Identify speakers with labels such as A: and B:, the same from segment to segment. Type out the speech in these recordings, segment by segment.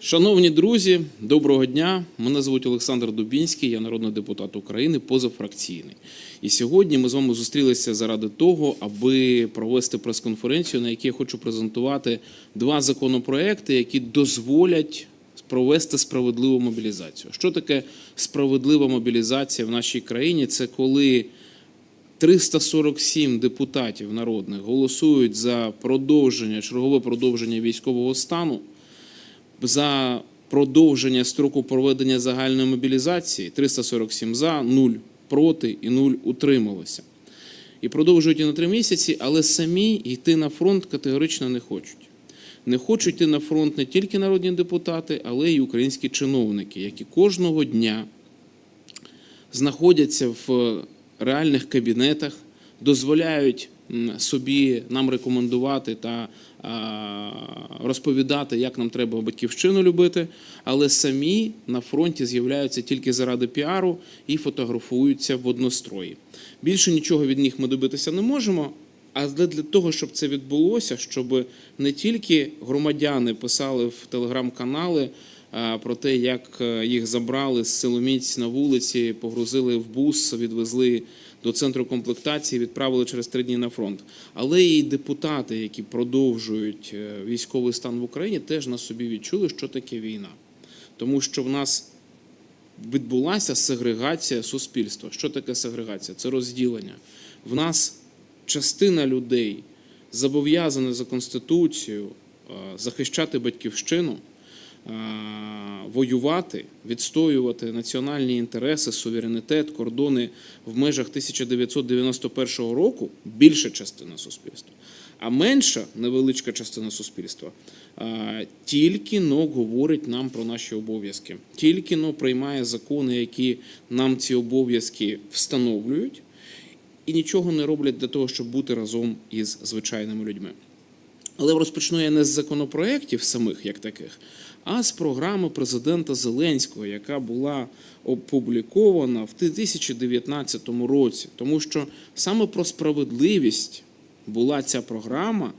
A: Шановні друзі, доброго дня. Мене звуть Олександр Дубінський, я народний депутат України, позафракційний. І сьогодні ми з вами зустрілися заради того, аби провести прес-конференцію, на якій я хочу презентувати два законопроекти, які дозволять провести справедливу мобілізацію. Що таке справедлива мобілізація в нашій країні? Це коли 347 депутатів народних голосують за продовження, чергове продовження військового стану за продовження строку проведення загальної мобілізації 347 за, 0 проти і 0 утрималося. І продовжують і на три місяці, але самі йти на фронт категорично не хочуть. Не хочуть йти на фронт не тільки народні депутати, але й українські чиновники, які кожного дня знаходяться в реальних кабінетах, дозволяють собі нам рекомендувати та а, розповідати, як нам треба батьківщину любити, але самі на фронті з'являються тільки заради піару і фотографуються в однострої. Більше нічого від них ми добитися не можемо. Але для того, щоб це відбулося, щоб не тільки громадяни писали в телеграм-канали а, про те, як е, їх забрали з силоміць на вулиці, погрузили в бус, відвезли до центру комплектації, відправили через три дні на фронт. Але і депутати, які продовжують е, військовий стан в Україні, теж на собі відчули, що таке війна, тому що в нас відбулася сегрегація суспільства. Що таке сегрегація? Це розділення. В нас частина людей зобов'язана за Конституцією е, захищати батьківщину, воювати, відстоювати національні інтереси, суверенітет, кордони в межах 1991 року більша частина суспільства. А менша невеличка частина суспільства тільки но говорить нам про наші обов'язки, тільки но приймає закони, які нам ці обов'язки встановлюють, і нічого не роблять для того, щоб бути разом із звичайними людьми. Але розпочну я не з законопроєктів самих, як таких, а з програми президента Зеленського, яка була опублікована в 2019 році. Тому що саме про справедливість була ця програма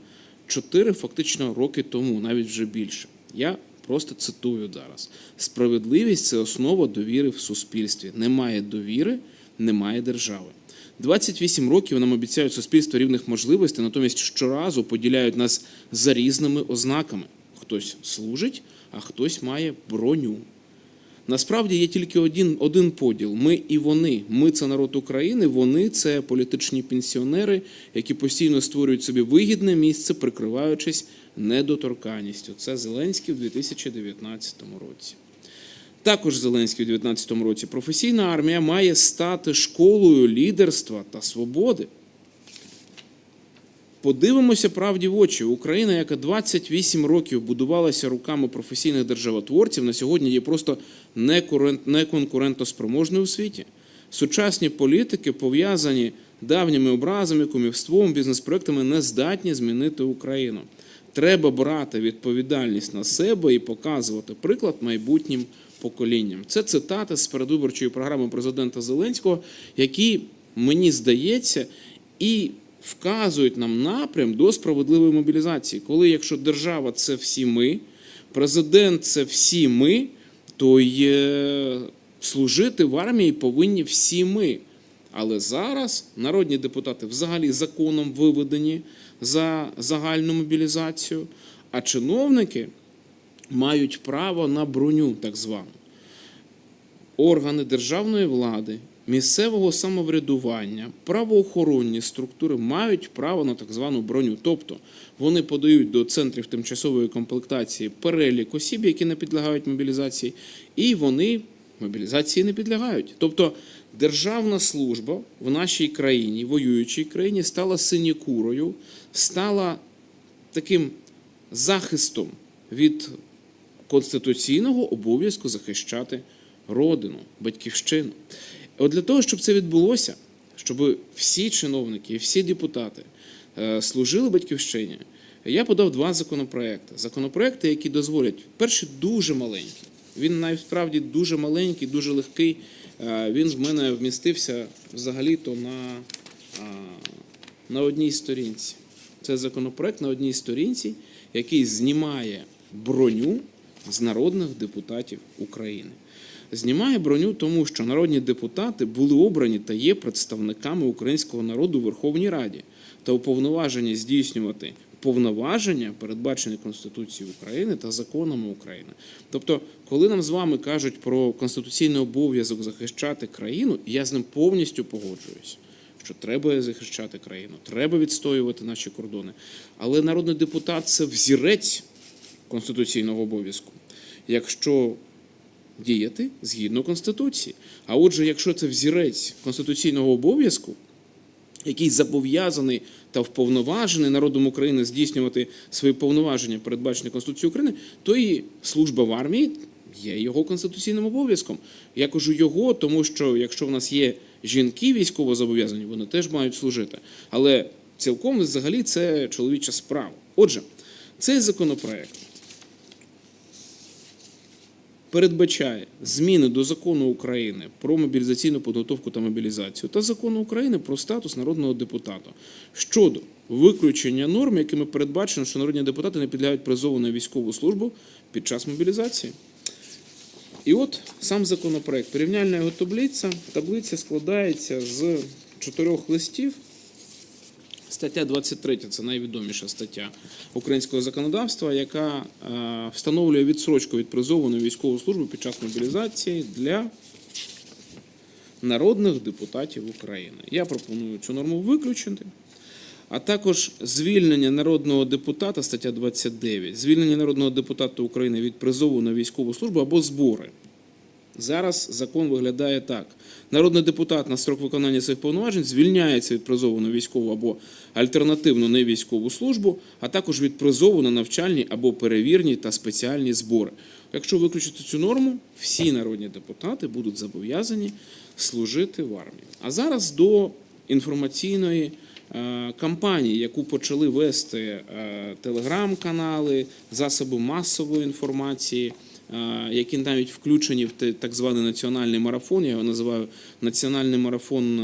A: 4 фактично роки тому, навіть вже більше. Я просто цитую зараз: справедливість це основа довіри в суспільстві. Немає довіри, немає держави. 28 років нам обіцяють суспільство рівних можливостей, натомість щоразу поділяють нас за різними ознаками. Хтось служить, а хтось має броню. Насправді є тільки один, один поділ: ми і вони. Ми це народ України, вони це політичні пенсіонери, які постійно створюють собі вигідне місце, прикриваючись недоторканністю. Це Зеленський в 2019 році. Також Зеленський у 2019 році професійна армія має стати школою лідерства та свободи. Подивимося правді в очі. Україна, яка 28 років будувалася руками професійних державотворців, на сьогодні є просто неконкурентоспроможною у світі. Сучасні політики, пов'язані давніми образами, кумівством, бізнес-проектами, не здатні змінити Україну. Треба брати відповідальність на себе і показувати приклад майбутнім поколінням. Це цитати з передвиборчої програми президента Зеленського, які, мені здається, і вказують нам напрям до справедливої мобілізації. Коли якщо держава це всі ми, президент це всі ми, то е, служити в армії повинні всі ми. Але зараз народні депутати взагалі законом виведені за загальну мобілізацію, а чиновники мають право на броню, так звану. Органи державної влади, місцевого самоврядування, правоохоронні структури мають право на так звану броню. Тобто вони подають до центрів тимчасової комплектації перелік осіб, які не підлягають мобілізації, і вони мобілізації не підлягають. Тобто державна служба в нашій країні, воюючій країні, стала синікурою, стала таким захистом від конституційного обов'язку захищати родину, батьківщину. От для того, щоб це відбулося, щоб всі чиновники всі депутати е, служили батьківщині, я подав два законопроекти. Законопроекти, які дозволять, перший дуже маленький. Він насправді дуже маленький, дуже легкий. Е, Він в мене вмістився взагалі-то на, на одній сторінці. Це законопроект на одній сторінці, який знімає броню з народних депутатів України. Знімає броню, тому що народні депутати були обрані та є представниками українського народу у Верховній Раді та уповноважені здійснювати повноваження, передбачені Конституцією України та законами України. Тобто, коли нам з вами кажуть про конституційний обов'язок захищати країну, я з ним повністю погоджуюсь. Що треба захищати країну, треба відстоювати наші кордони. Але народний депутат це взірець конституційного обов'язку. Якщо діяти згідно Конституції. А отже, якщо це взірець конституційного обов'язку, який зобов'язаний та вповноважений народом України здійснювати свої повноваження, передбачені Конституцією України, то і служба в армії є його конституційним обов'язком. Я кажу його, тому що якщо в нас є жінки військово зобов'язані, вони теж мають служити. Але цілком взагалі це чоловіча справа. Отже, цей законопроект передбачає зміни до закону України про мобілізаційну підготовку та мобілізацію та закону України про статус народного депутата щодо виключення норм, якими передбачено, що народні депутати не підлягають призову на військову службу під час мобілізації. І от сам законопроект. Порівняльна його таблиця. Таблиця складається з чотирьох листів. Стаття 23 це найвідоміша стаття українського законодавства, яка е, встановлює відсрочку від призову на військову службу під час мобілізації для народних депутатів України. Я пропоную цю норму виключити. А також звільнення народного депутата, стаття 29, звільнення народного депутата України від призову на військову службу або збори. Зараз закон виглядає так: народний депутат на строк виконання своїх повноважень звільняється від призову на військову або альтернативну невійськову службу, а також від призову на навчальні або перевірні та спеціальні збори. Якщо виключити цю норму, всі народні депутати будуть зобов'язані служити в армії. А зараз до інформаційної е, кампанії, яку почали вести е, телеграм-канали, засоби масової інформації які навіть включені в так званий національний марафон. Я його називаю національний марафон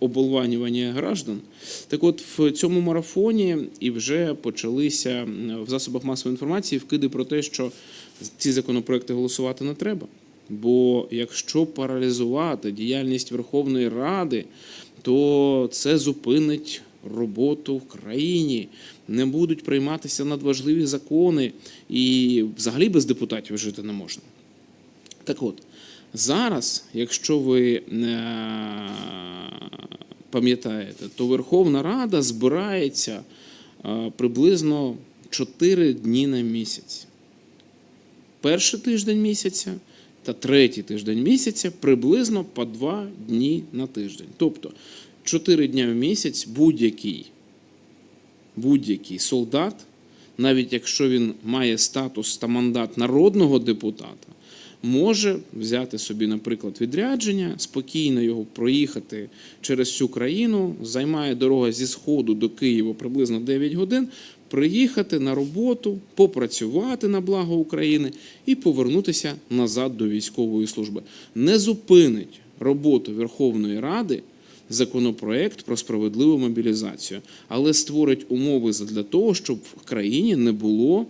A: оболванювання граждан. Так от в цьому марафоні і вже почалися в засобах масової інформації вкиди про те, що ці законопроекти голосувати не треба. Бо якщо паралізувати діяльність Верховної Ради, то це зупинить роботу в країні, не будуть прийматися надважливі закони, і взагалі без депутатів жити не можна. Так от, зараз, якщо ви е, пам'ятаєте, то Верховна Рада збирається е, приблизно 4 дні на місяць. Перший тиждень місяця та третій тиждень місяця приблизно по 2 дні на тиждень. Тобто 4 дня в місяць будь-який будь-який солдат, навіть якщо він має статус та мандат народного депутата, може взяти собі, наприклад, відрядження, спокійно його проїхати через всю країну, займає дорога зі Сходу до Києва приблизно 9 годин, приїхати на роботу, попрацювати на благо України і повернутися назад до військової служби. Не зупинить роботу Верховної Ради законопроект про справедливу мобілізацію, але створить умови для того, щоб в країні не було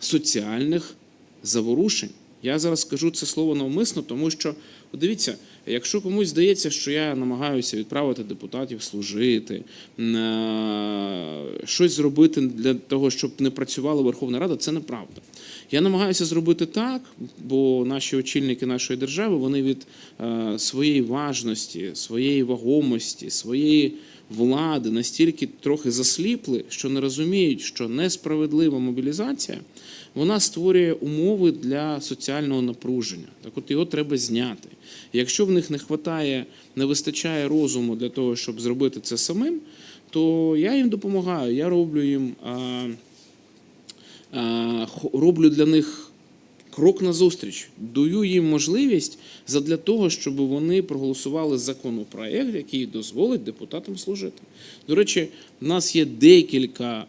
A: соціальних заворушень. Я зараз скажу це слово навмисно, тому що дивіться, якщо комусь здається, що я намагаюся відправити депутатів служити, е, щось зробити для того, щоб не працювала Верховна Рада, це неправда. Я намагаюся зробити так, бо наші очільники нашої держави вони від е, своєї важності, своєї вагомості, своєї влади настільки трохи засліпли, що не розуміють, що несправедлива мобілізація вона створює умови для соціального напруження. Так от його треба зняти. Якщо в них не вистачає, не вистачає розуму для того, щоб зробити це самим, то я їм допомагаю. Я роблю їм роблю для них крок назустріч, даю їм можливість задля того, щоб вони проголосували законопроект, який дозволить депутатам служити. До речі, в нас є декілька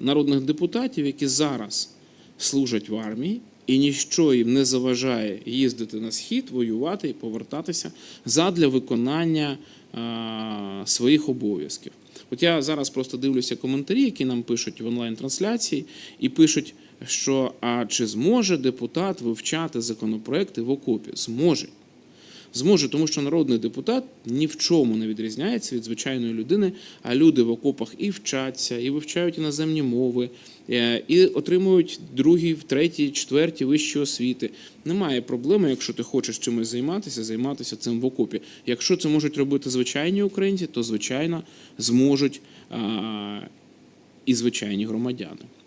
A: народних депутатів, які зараз служать в армії. І ніщо їм не заважає їздити на схід, воювати і повертатися задля виконання а, своїх обов'язків. От я зараз просто дивлюся коментарі, які нам пишуть в онлайн-трансляції, і пишуть: що а чи зможе депутат вивчати законопроекти в окопі? Зможе. Зможе, тому що народний депутат ні в чому не відрізняється від звичайної людини, а люди в окопах і вчаться, і вивчають іноземні мови, е, і отримують другі, треті, четверті вищі освіти. Немає проблеми, якщо ти хочеш чимось займатися, займатися цим в окопі. Якщо це можуть робити звичайні українці, то звичайно зможуть і звичайні громадяни.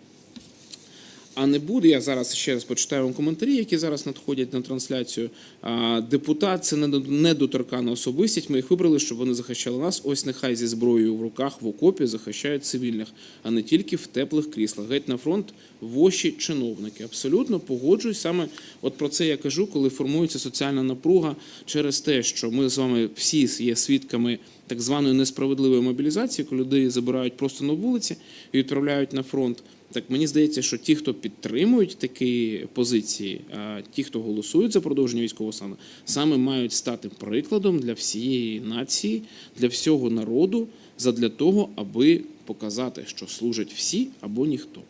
A: А не буде, я зараз ще раз почитаю вам коментарі, які зараз надходять на трансляцію. А, Депутат це недо- недоторкана особистість. Ми їх вибрали, щоб вони захищали нас. Ось нехай зі зброєю в руках в окопі захищають цивільних, а не тільки в теплих кріслах. Геть на фронт воші чиновники. Абсолютно погоджуюсь. Саме от про це я кажу, коли формується соціальна напруга через те, що ми з вами всі є свідками так званої несправедливої мобілізації, коли людей забирають просто на вулиці і відправляють на фронт. Так мені здається, що ті, хто підтримують такі позиції, а ті, хто голосують за продовження військового стану, саме мають стати прикладом для всієї нації, для всього народу, задля того, аби показати, що служать всі або ніхто.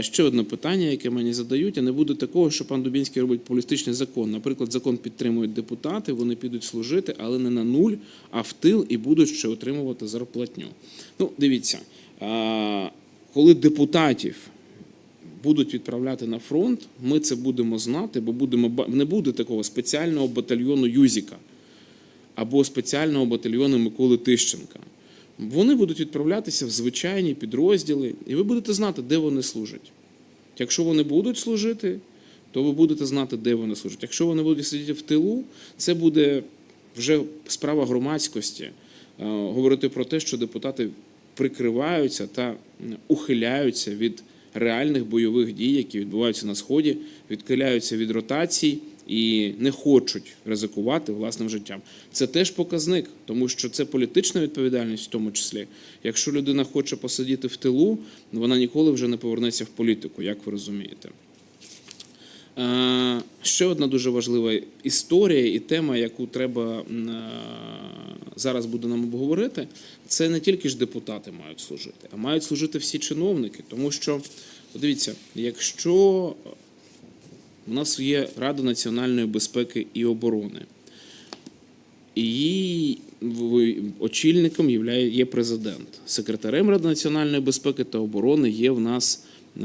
A: Ще одне питання, яке мені задають, а не буде такого, що пан Дубінський робить популістичний закон. Наприклад, закон підтримують депутати, вони підуть служити, але не на нуль, а в тил і будуть ще отримувати зарплатню. Ну, дивіться, коли депутатів будуть відправляти на фронт, ми це будемо знати, бо будемо не буде такого спеціального батальйону Юзіка або спеціального батальйону Миколи Тищенка. Вони будуть відправлятися в звичайні підрозділи, і ви будете знати, де вони служать. Якщо вони будуть служити, то ви будете знати, де вони служать. Якщо вони будуть сидіти в тилу, це буде вже справа громадськості е, говорити про те, що депутати прикриваються та ухиляються від реальних бойових дій, які відбуваються на сході, відхиляються від ротацій і не хочуть ризикувати власним життям. Це теж показник, тому що це політична відповідальність, в тому числі. Якщо людина хоче посидіти в тилу, вона ніколи вже не повернеться в політику, як ви розумієте. Е, Ще одна дуже важлива історія і тема, яку треба е, зараз буде нам обговорити, це не тільки ж депутати мають служити, а мають служити всі чиновники. Тому що, дивіться, якщо у нас є Рада національної безпеки і оборони, її очільником є- є президент. Секретарем Ради національної безпеки та оборони є в нас е,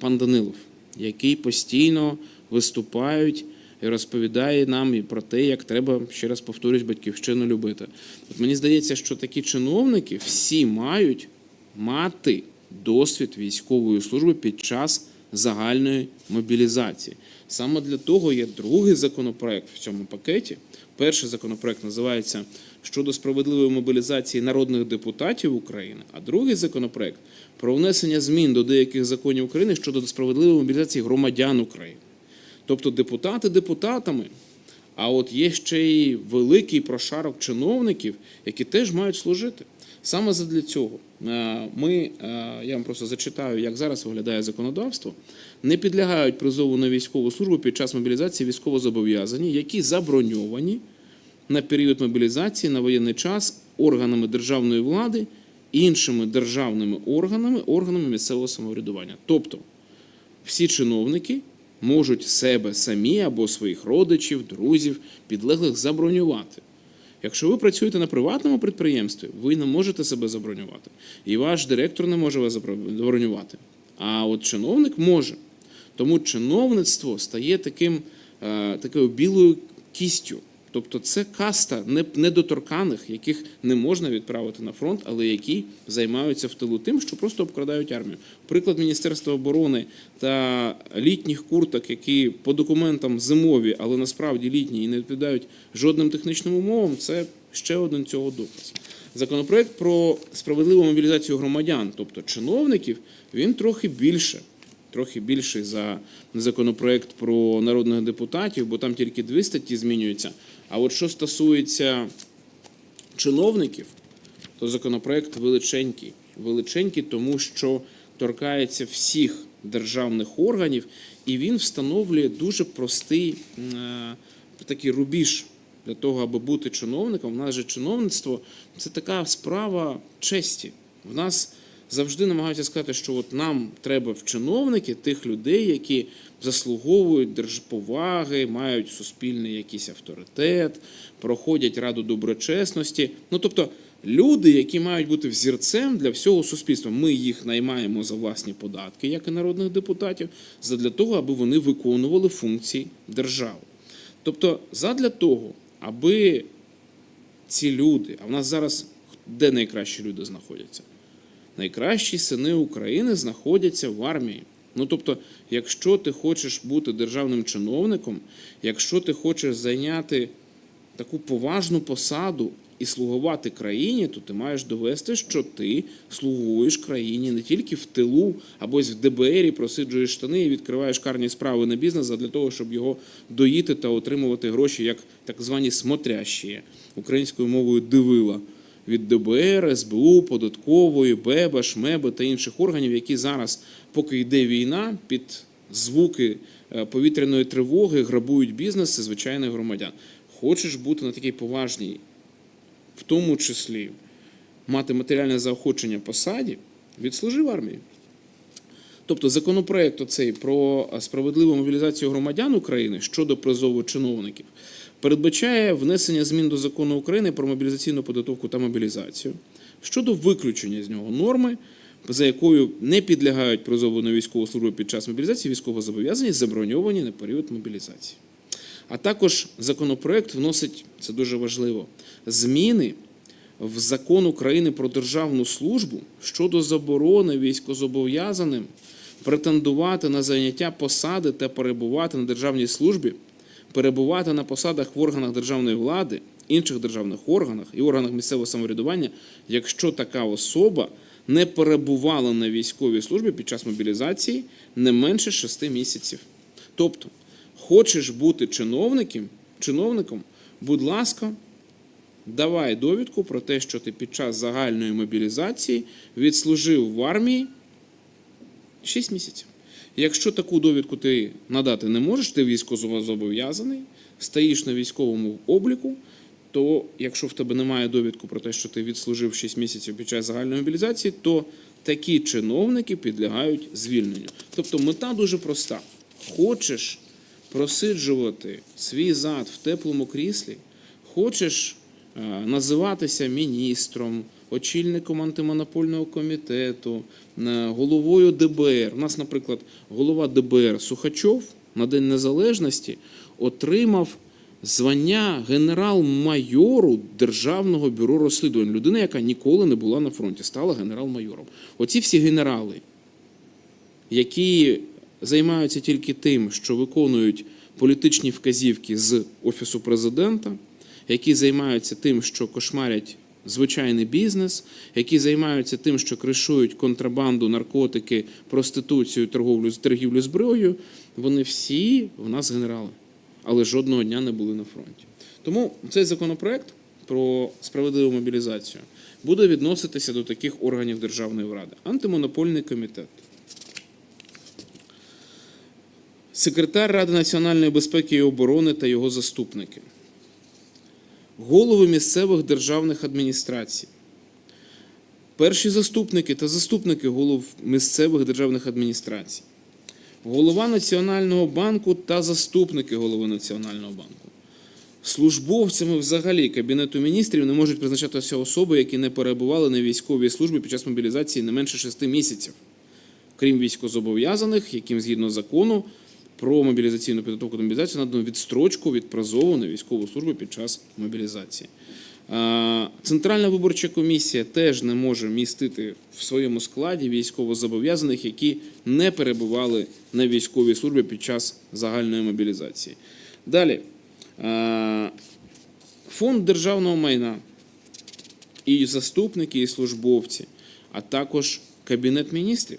A: пан Данилов, який постійно виступають і розповідає нам і про те, як треба, ще раз повторюсь, батьківщину любити. От мені здається, що такі чиновники всі мають мати досвід військової служби під час загальної мобілізації. Саме для того є другий законопроект в цьому пакеті. Перший законопроект називається щодо справедливої мобілізації народних депутатів України, а другий законопроект про внесення змін до деяких законів України щодо справедливої мобілізації громадян України. Тобто депутати депутатами, а от є ще й великий прошарок чиновників, які теж мають служити. Саме задля цього е, ми, е, я вам просто зачитаю, як зараз виглядає законодавство, не підлягають призову на військову службу під час мобілізації військовозобов'язані, які заброньовані на період мобілізації на воєнний час органами державної влади, іншими державними органами, органами місцевого самоврядування. Тобто всі чиновники можуть себе самі або своїх родичів, друзів, підлеглих забронювати. Якщо ви працюєте на приватному підприємстві, ви не можете себе забронювати. І ваш директор не може вас забронювати. А от чиновник може. Тому чиновництво стає таким, е, такою білою кістю. Тобто це каста не- недоторканих, яких не можна відправити на фронт, але які займаються в тилу тим, що просто обкрадають армію. Приклад Міністерства оборони та літніх курток, які по документам зимові, але насправді літні і не відповідають жодним технічним умовам, це ще один цього доказ. Законопроект про справедливу мобілізацію громадян, тобто чиновників, він трохи більше трохи більший за законопроект про народних депутатів, бо там тільки дві статті змінюються. А от що стосується чиновників, то законопроект величенький. Величенький, тому що торкається всіх державних органів, і він встановлює дуже простий е, такий рубіж для того, аби бути чиновником. У нас же чиновництво це така справа честі. В нас завжди намагаються сказати, що от нам треба в чиновники тих людей, які заслуговують держповаги, мають суспільний якийсь авторитет, проходять раду доброчесності. Ну тобто люди, які мають бути взірцем для всього суспільства. Ми їх наймаємо за власні податки, як і народних депутатів, задля того, аби вони виконували функції держави. Тобто, задля того, аби ці люди, а в нас зараз де найкращі люди знаходяться? Найкращі сини України знаходяться в армії. Ну тобто, якщо ти хочеш бути державним чиновником, якщо ти хочеш зайняти таку поважну посаду і слугувати країні, то ти маєш довести, що ти слугуєш країні не тільки в тилу або в ДБРі просиджуєш штани і відкриваєш карні справи на бізнес для того, щоб його доїти та отримувати гроші як так звані смотрящі українською мовою дивила від ДБР, СБУ, податкової, БЕБа, ШМЕБа та інших органів, які зараз, поки йде війна, під звуки е, повітряної тривоги грабують бізнеси звичайних громадян. Хочеш бути на такій поважній, в тому числі мати матеріальне заохочення посаді, відслужи в армії. Тобто законопроект оцей про справедливу мобілізацію громадян України щодо призову чиновників передбачає внесення змін до закону України про мобілізаційну підготовку та мобілізацію щодо виключення з нього норми, за якою не підлягають призову на військову службу під час мобілізації військовозобов'язані, заброньовані на період мобілізації. А також законопроект вносить це дуже важливо зміни в закон України про державну службу щодо заборони військовозобов'язаним претендувати на заняття посади та перебувати на державній службі, перебувати на посадах в органах державної влади, інших державних органах і органах місцевого самоврядування, якщо така особа не перебувала на військовій службі під час мобілізації не менше 6 місяців. Тобто, хочеш бути чиновником, чиновником, будь ласка, давай довідку про те, що ти під час загальної мобілізації відслужив в армії 6 місяців. Якщо таку довідку ти надати не можеш, ти військовозобов'язаний, стоїш на військовому обліку, то якщо в тебе немає довідку про те, що ти відслужив 6 місяців під час загальної мобілізації, то такі чиновники підлягають звільненню. Тобто мета дуже проста: хочеш просиджувати свій зад в теплому кріслі, хочеш е, називатися міністром, очільником антимонопольного комітету, е, головою ДБР. У нас, наприклад, голова ДБР Сухачов на День Незалежності отримав звання генерал-майору Державного бюро розслідувань. Людина, яка ніколи не була на фронті, стала генерал-майором. Оці всі генерали, які займаються тільки тим, що виконують політичні вказівки з Офісу президента, які займаються тим, що кошмарять звичайний бізнес, які займаються тим, що кришують контрабанду, наркотики, проституцію, торговлю торгівлю зброєю, вони всі в нас генерали, але жодного дня не були на фронті. Тому цей законопроект про справедливу мобілізацію буде відноситися до таких органів державної влади: антимонопольний комітет. Секретар Ради національної безпеки і оборони та його заступники, голови місцевих державних адміністрацій, перші заступники та заступники голов місцевих державних адміністрацій, голова Національного банку та заступники голови Національного банку. Службовцями взагалі Кабінету міністрів не можуть призначатися особи, які не перебували на військовій службі під час мобілізації не менше 6 місяців, крім військовозобов'язаних, яким згідно закону про мобілізаційну підготовку та мобілізацію надано відстрочку від призову на військову службу під час мобілізації. Центральна виборча комісія теж не може містити в своєму складі військовозобов'язаних, які не перебували на військовій службі під час загальної мобілізації. Далі. Фонд державного майна і заступники, і службовці, а також Кабінет міністрів.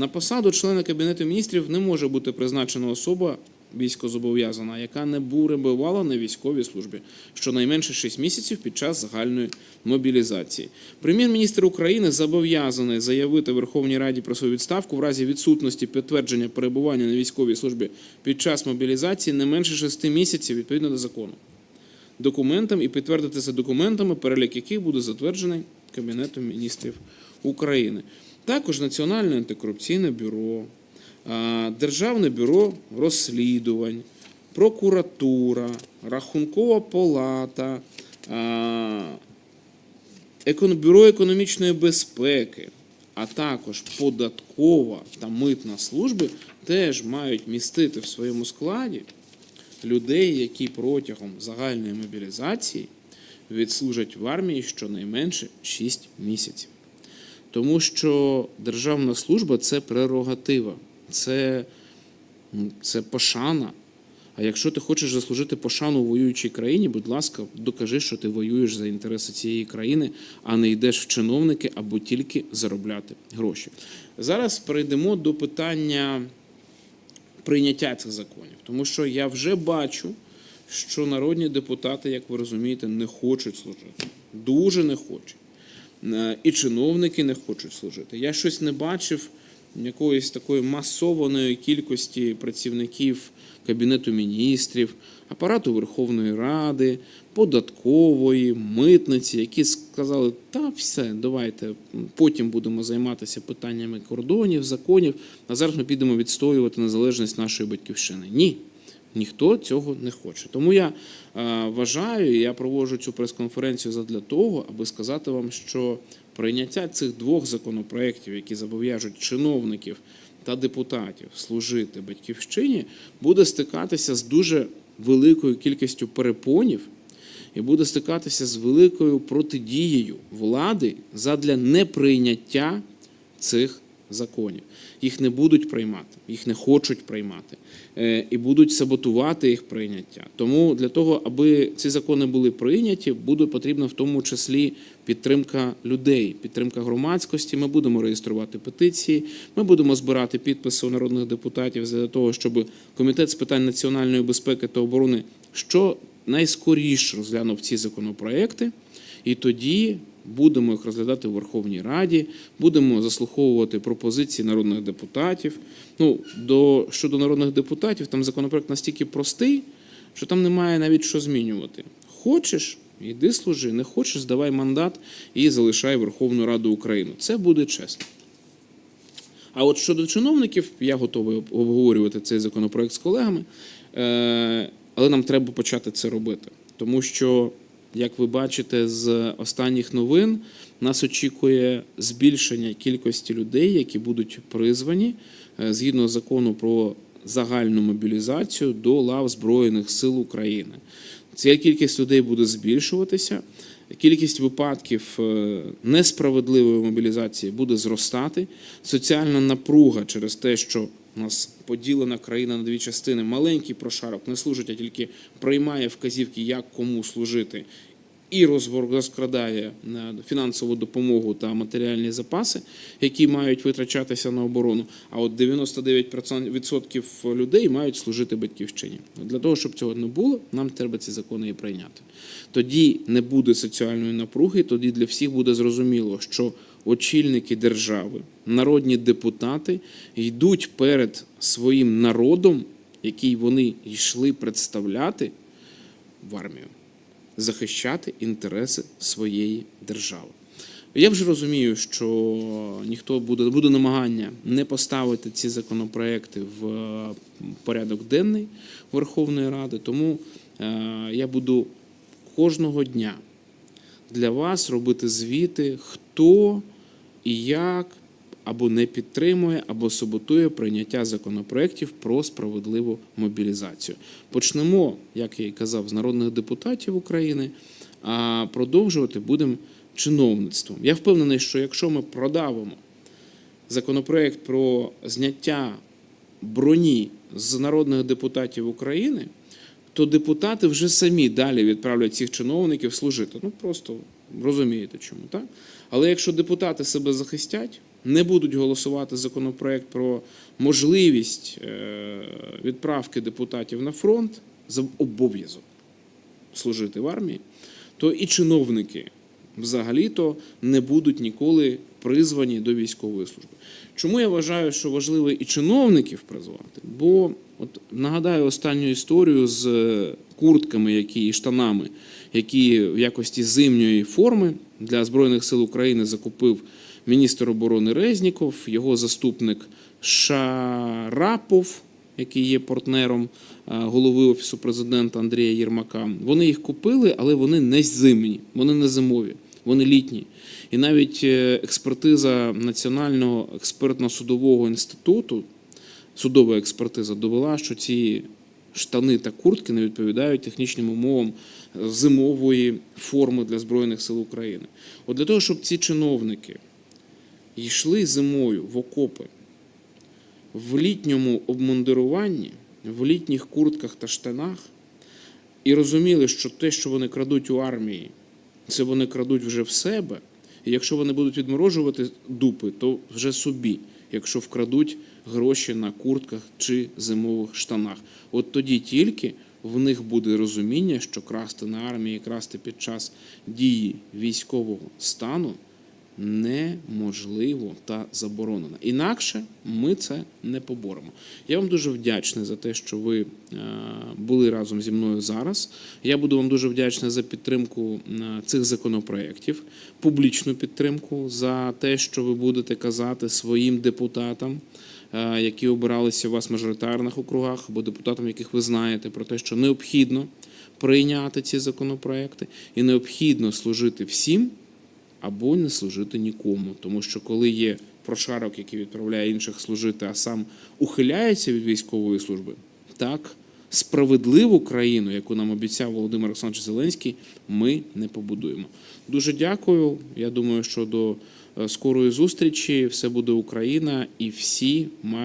A: На посаду члена Кабінету міністрів не може бути призначена особа військозобов'язана, яка не перебувала на військовій службі, щонайменше 6 місяців під час загальної мобілізації. Прем'єр-міністр України зобов'язаний заявити Верховній Раді про свою відставку в разі відсутності підтвердження перебування на військовій службі під час мобілізації не менше 6 місяців відповідно до закону. Документам і підтвердити це документами, перелік яких буде затверджений Кабінетом міністрів України. Також Національне антикорупційне бюро, Державне бюро розслідувань, прокуратура, Рахункова палата, Бюро економічної безпеки, а також податкова та митна служби теж мають містити в своєму складі людей, які протягом загальної мобілізації відслужать в армії щонайменше 6 місяців. Тому що державна служба це прерогатива, це, це пошана. А якщо ти хочеш заслужити пошану в воюючій країні, будь ласка, докажи, що ти воюєш за інтереси цієї країни, а не йдеш в чиновники або тільки заробляти гроші. Зараз перейдемо до питання прийняття цих законів, тому що я вже бачу, що народні депутати, як ви розумієте, не хочуть служити. Дуже не хочуть. Е, І чиновники не хочуть служити. Я щось не бачив якоїсь такої масованої кількості працівників Кабінету міністрів, апарату Верховної Ради, податкової, митниці, які сказали, та все, давайте потім будемо займатися питаннями кордонів, законів, а зараз ми підемо відстоювати незалежність нашої батьківщини. Ні. Ніхто цього не хоче. Тому я е, вважаю, я проводжу цю прес-конференцію задля того, аби сказати вам, що прийняття цих двох законопроєктів, які зобов'яжуть чиновників та депутатів служити батьківщині, буде стикатися з дуже великою кількістю перепонів і буде стикатися з великою протидією влади задля неприйняття цих законів. Їх не будуть приймати, їх не хочуть приймати е, і будуть саботувати їх прийняття. Тому для того, аби ці закони були прийняті, буде потрібна в тому числі підтримка людей, підтримка громадськості. Ми будемо реєструвати петиції, ми будемо збирати підписи у народних депутатів для того, щоб комітет з питань національної безпеки та оборони що найскоріше розглянув ці законопроекти, і тоді будемо їх розглядати в Верховній Раді, будемо заслуховувати пропозиції народних депутатів. Ну, до, щодо народних депутатів, там законопроект настільки простий, що там немає навіть що змінювати. Хочеш, йди служи, не хочеш, здавай мандат і залишай Верховну Раду України. Це буде чесно. А от щодо чиновників, я готовий обговорювати цей законопроект з колегами, е, але нам треба почати це робити. Тому що, як ви бачите з останніх новин, нас очікує збільшення кількості людей, які будуть призвані е, згідно закону про загальну мобілізацію до лав Збройних сил України. Ця кількість людей буде збільшуватися. Кількість випадків е, несправедливої мобілізації буде зростати. Соціальна напруга через те, що у нас поділена країна на дві частини, маленький прошарок не служить, а тільки приймає вказівки, як кому служити, і розкрадає е, фінансову допомогу та матеріальні запаси, які мають витрачатися на оборону. А от 99% людей мають служити батьківщині. Для того, щоб цього не було, нам треба ці закони і прийняти. Тоді не буде соціальної напруги, тоді для всіх буде зрозуміло, що очільники держави, народні депутати йдуть перед своїм народом, який вони йшли представляти в армію захищати інтереси своєї держави. Я вже розумію, що ніхто буде буде намагання не поставити ці законопроекти в е, порядок денний Верховної Ради, тому е, я буду кожного дня для вас робити звіти, хто і як або не підтримує, або саботує прийняття законопроєктів про справедливу мобілізацію. Почнемо, як я і казав, з народних депутатів України, а продовжувати будемо чиновництвом. Я впевнений, що якщо ми продавимо законопроєкт про зняття броні з народних депутатів України, то депутати вже самі далі відправлять цих чиновників служити. Ну просто розумієте чому, так? Але якщо депутати себе захистять, не будуть голосувати законопроект про можливість е, відправки депутатів на фронт за обов'язок служити в армії, то і чиновники взагалі-то не будуть ніколи призвані до військової служби. Чому я вважаю, що важливо і чиновників призвати? Бо от нагадаю останню історію з е, куртками, які і штанами, які в якості зимньої форми для Збройних сил України закупив міністр оборони Резніков, його заступник Шарапов, який є партнером е, голови офісу президента Андрія Єрмака. Вони їх купили, але вони не зимні, вони не зимові, вони літні. І навіть е, експертиза Національного експертно-судового інституту, судова експертиза довела, що ці штани та куртки не відповідають технічним умовам зимової форми для Збройних сил України. От для того, щоб ці чиновники йшли зимою в окопи в літньому обмундируванні, в літніх куртках та штанах, і розуміли, що те, що вони крадуть у армії, це вони крадуть вже в себе. І якщо вони будуть відморожувати дупи, то вже собі, якщо вкрадуть гроші на куртках чи зимових штанах. От тоді тільки в них буде розуміння, що красти на армії, красти під час дії військового стану неможливо та заборонено. Інакше ми це не поборемо. Я вам дуже вдячний за те, що ви е, були разом зі мною зараз. Я буду вам дуже вдячний за підтримку е, цих законопроєктів, публічну підтримку за те, що ви будете казати своїм депутатам. е, Які обиралися у вас в мажоритарних округах або депутатам, яких ви знаєте, про те, що необхідно прийняти ці законопроекти, і необхідно служити всім, або не служити нікому. Тому що коли є прошарок, який відправляє інших служити, а сам ухиляється від військової служби, так справедливу країну, яку нам обіцяв Володимир Олександрович Зеленський, ми не побудуємо. Дуже дякую. Я думаю, що до е, скорої зустрічі все буде Україна, і всі мають.